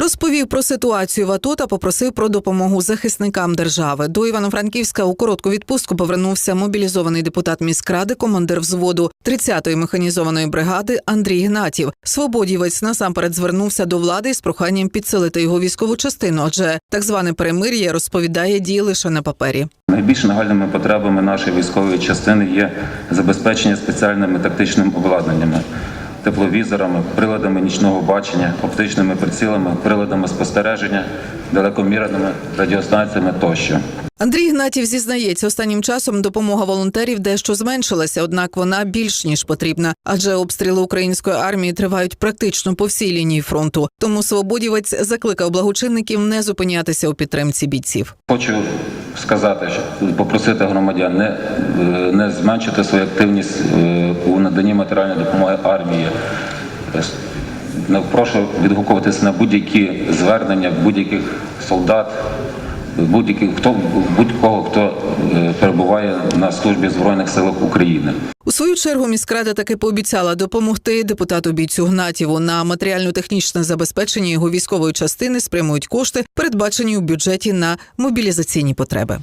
Розповів про ситуацію в АТО та попросив про допомогу захисникам держави. До Івано-Франківська у коротку відпустку повернувся мобілізований депутат міськради, командир взводу 30-ї механізованої бригади Андрій Гнатів. Свободівець насамперед звернувся до влади з проханням підсилити його військову частину, адже так зване перемир'я розповідає діє лише на папері. Найбільш нагальними потребами нашої військової частини є забезпечення спеціальними тактичними обладнаннями, тепловізорами, приладами нічного бачення, оптичними прицілами, приладами спостереження, далекомірними радіостанціями тощо. Андрій Гнатів зізнається, останнім часом допомога волонтерів дещо зменшилася, однак вона більш ніж потрібна, адже обстріли української армії тривають практично по всій лінії фронту. Тому свободівець закликав благочинників не зупинятися у підтримці бійців. Хочу сказати, попросити громадян не, е, не зменшити свою активність е, у наданні матеріальної допомоги армії. Е, прошу відгукуватися на будь-які звернення будь-яких солдат, будь-яких хто будь-кого, хто службі збройних силах України. У свою чергу міськрада таки пообіцяла допомогти депутату бійцю Гнатіву на матеріально-технічне забезпечення його військової частини спрямують кошти, передбачені у бюджеті на мобілізаційні потреби.